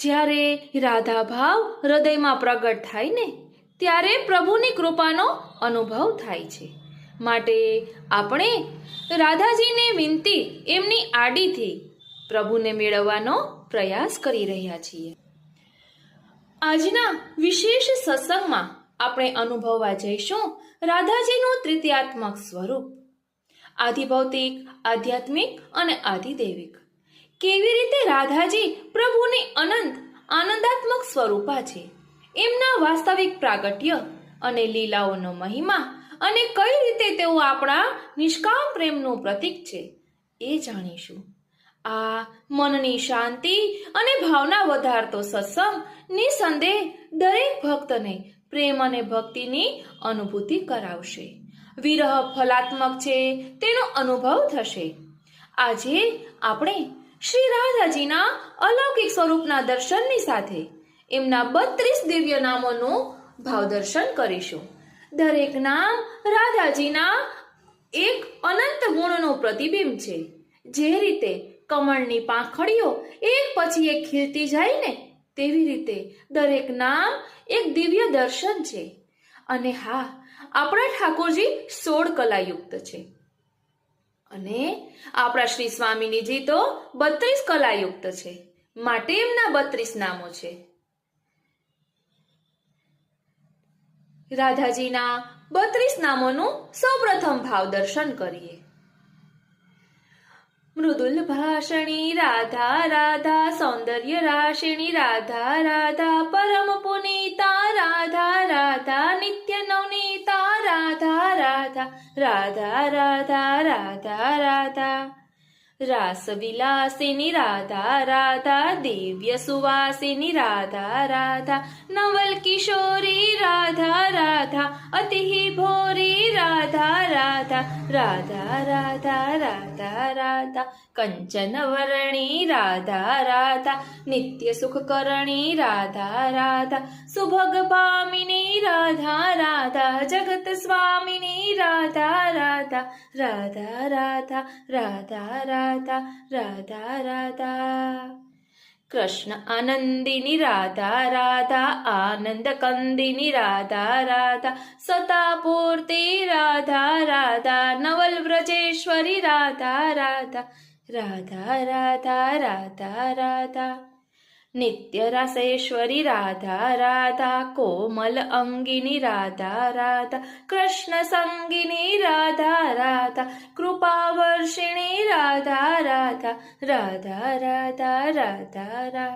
જ્યારે રાધા ભાવ હૃદયમાં પ્રગટ થાય ને, ત્યારે પ્રભુની કૃપાનો અનુભવ થાય છે. માટે આપણે રાધાજીને વિનંતી, એમની આડીથી પ્રભુને મેળવવાનો પ્રયાસ કરી રહ્યા છીએ. આજના વિશેષ સત્સંગમાં આપણે અનુભવવા જઈશું રાધાજીનું તૃતીયાત્મક સ્વરૂપ. આધિભૌતિક, આધ્યાત્મિક અને આધિદૈવિક. કેવી રીતે રાધાજી પ્રભુની અનંત, આનંદાત્મક સ્વરૂપા છે? એમના વાસ્તવિક પ્રાગટ્ય અને લીલાઓનો મહિમા અને કઈ રીતે તેઓ આપણા નિષ્કામ પ્રેમનું પ્રતીક છે એ જાણીશું. આ મનની શાંતિ અને ભાવના વધારતો સત્સંગ નિસંદેહ દરેક ભક્તને પ્રેમ અને ભક્તિની અનુભૂતિ કરાવશે. વિરહ ફલાત્મક છે, તેનો અનુભવ થશે. આજે આપણે શ્રી રાધાજીના અલૌકિક સ્વરૂપના દર્શનની સાથે એમના બત્રીસ દિવ્ય નામોનું ભાવદર્શન કરીશું. દરેક નામ રાધાજીના એક અનંત ગુણનું પ્રતિબિંબ છે. જે રીતે કમળની પાંખડીઓ એક પછી એક ખીલતી જાય ને, તેવી રીતે દરેક નામ એક દિવ્ય દર્શન છે. અને હા, આપણા ઠાકોરજી સોળ કલાયુક્ત છે. અને આપણા શ્રી સ્વામીનીજી તો બત્રીસ કલાયુક્ત છે, માટે એમના બત્રીસ નામો છે. રાધાજીના બત્રીસ નામોનું સૌપ્રથમ ભાવ દર્શન કરીએ. મૃદુલ ભાષણી, રાધા રાધા, સૌંદર્ય રાશિણી, રાધા રાધા રાધા રાધા રાધા રાધા રાધા. રાસ વિલાસિની રાધા રાધા, દિવ્ય સુવાસિની રાધા રાધા. નવલ કિશોરી રાધા રાધા. અતિ ભોરી રાધા રાધા. રાધા રાધા રાધા રાધા. કંચન વર્ણી રાધા રાધા. નિત્ય સુખ કરણી રાધા રાધા. સુભગ પામિની રાધા રાધા. જગત સ્વામિની राधा राधा राधा राधा राधा राधा राधा राधा कृष्ण आनन्दिनि राधा राधा आनन्दकन्दिनि राधा राधा सतापूर्ति राधा राधा नवलव्रजेश्वरि राधा राधा राधा राधा राधा राधा રાધા રાધા રાધા કોમલ અંગિની રાધા રાધા કૃષ્ણ સંગિની રાધા રાધા કૃપા વર્ષિણી રાધા રાધા રાધા રાધા રાધા રાધા